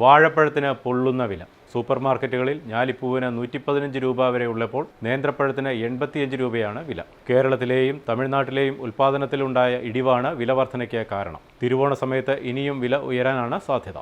വാഴപ്പഴത്തിന് പൊള്ളുന്ന വില. സൂപ്പർ മാർക്കറ്റുകളിൽ ഞാലിപ്പൂവിന് നൂറ്റി പതിനഞ്ച് രൂപ വരെ ഉള്ളപ്പോൾ നേന്ത്രപ്പഴത്തിന് എൺപത്തിയഞ്ച് രൂപയാണ് വില. കേരളത്തിലെയും തമിഴ്നാട്ടിലെയും ഉൽപ്പാദനത്തിലുണ്ടായ ഇടിവാണ് വില വർധനയ്ക്ക് കാരണം. തിരുവോണ സമയത്ത് ഇനിയും വില ഉയരാനാണ് സാധ്യത.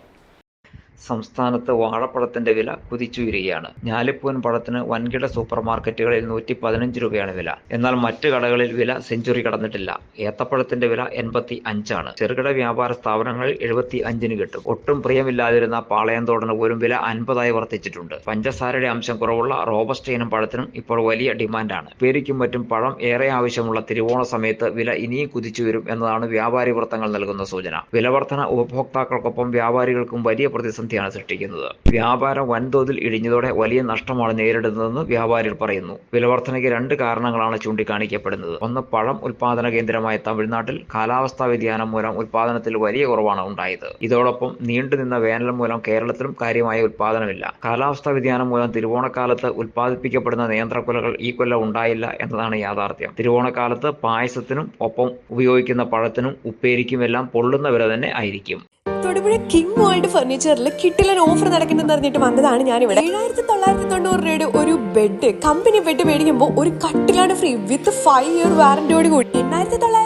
സംസ്ഥാനത്ത് വാഴപ്പഴത്തിന്റെ വില കുതിച്ചുയരുകയാണ്. ഞാലിപ്പൂവൻ പഴത്തിന് വൻകിട സൂപ്പർ മാർക്കറ്റുകളിൽ നൂറ്റി പതിനഞ്ച് രൂപയാണ് വില. എന്നാൽ മറ്റു കടകളിൽ വില സെഞ്ചുറി കടന്നിട്ടില്ല. ഏത്തപ്പഴത്തിന്റെ വില എൺപത്തി അഞ്ചാണ് ചെറുകിട വ്യാപാര സ്ഥാപനങ്ങളിൽ എഴുപത്തി അഞ്ചിന് കിട്ടും. ഒട്ടും പ്രിയമില്ലാതിരുന്ന പാളയന്തോടന് പോലും വില അൻപതായി വർദ്ധിച്ചിട്ടുണ്ട്. പഞ്ചസാരയുടെ അംശം കുറവുള്ള റോബസ്റ്റ് ഇനം പഴത്തിനും ഇപ്പോൾ വലിയ ഡിമാൻഡാണ്. പേരിക്കും മറ്റും പഴം ഏറെ ആവശ്യമുള്ള തിരുവോണ സമയത്ത് വില ഇനിയും കുതിച്ചുയരും എന്നതാണ് വ്യാപാരി വൃത്തങ്ങൾ നൽകുന്ന സൂചന. വിലവർധന ഉപഭോക്താക്കൾക്കൊപ്പം വ്യാപാരികൾക്കും വലിയ പ്രതിസന്ധിയാണ് സൃഷ്ടിക്കുന്നത്. വ്യാപാരം വൻതോതിൽ ഇടിഞ്ഞതോടെ വലിയ നഷ്ടമാണ് നേരിടുന്നതെന്ന് വ്യാപാരികൾ പറയുന്നു. വിലവർധനയ്ക്ക് രണ്ട് കാരണങ്ങളാണ് ചൂണ്ടിക്കാണിക്കപ്പെടുന്നത്. ഒന്ന് പഴം ഉൽപാദന കേന്ദ്രമായ തമിഴ്നാട്ടിൽ കാലാവസ്ഥാ വ്യതിയാനം മൂലം ഉൽപാദനത്തിൽ വലിയ കുറവാണ് ഉണ്ടായത്. ഇതോടൊപ്പം നീണ്ടുനിന്ന വേനൽ മൂലം കേരളത്തിലും കാര്യമായ ഉൽപാദനമില്ല. കാലാവസ്ഥാ വ്യതിയാനം മൂലം തിരുവോണക്കാലത്ത് ഉൽപ്പാദിപ്പിക്കപ്പെടുന്ന നേന്ത്രക്കുലകൾ ഈ കൊല്ലം ഉണ്ടായില്ല എന്നതാണ് യാഥാർത്ഥ്യം. തിരുവോണക്കാലത്ത് പായസത്തിനും ഒപ്പം ഉപയോഗിക്കുന്ന പഴത്തിനും ഉപ്പേരിക്കുമെല്ലാം പൊള്ളുന്ന വില തന്നെ ആയിരിക്കും. തൊടുപുഴ കിങ് വേൾഡ് ഫർണിച്ചറിൽ കിട്ടിലൻ ഓഫർ നടക്കുന്നെന്ന് അറിഞ്ഞിട്ട് വന്നതാണ് ഞാൻ ഇവിടെ ഏഴായിരത്തി തൊള്ളായിരത്തി തൊണ്ണൂറ് രൂപയുടെ ഒരു ബെഡ് കമ്പനി ബെഡ് മേടിക്കുമ്പോൾ ഒരു കട്ടിലാണ് ഫ്രീ വിത്ത് ഫൈവ് ഇയർ വാറന്റിയോട് കൂടി. എണ്ണായിരത്തി തൊള്ളായിരം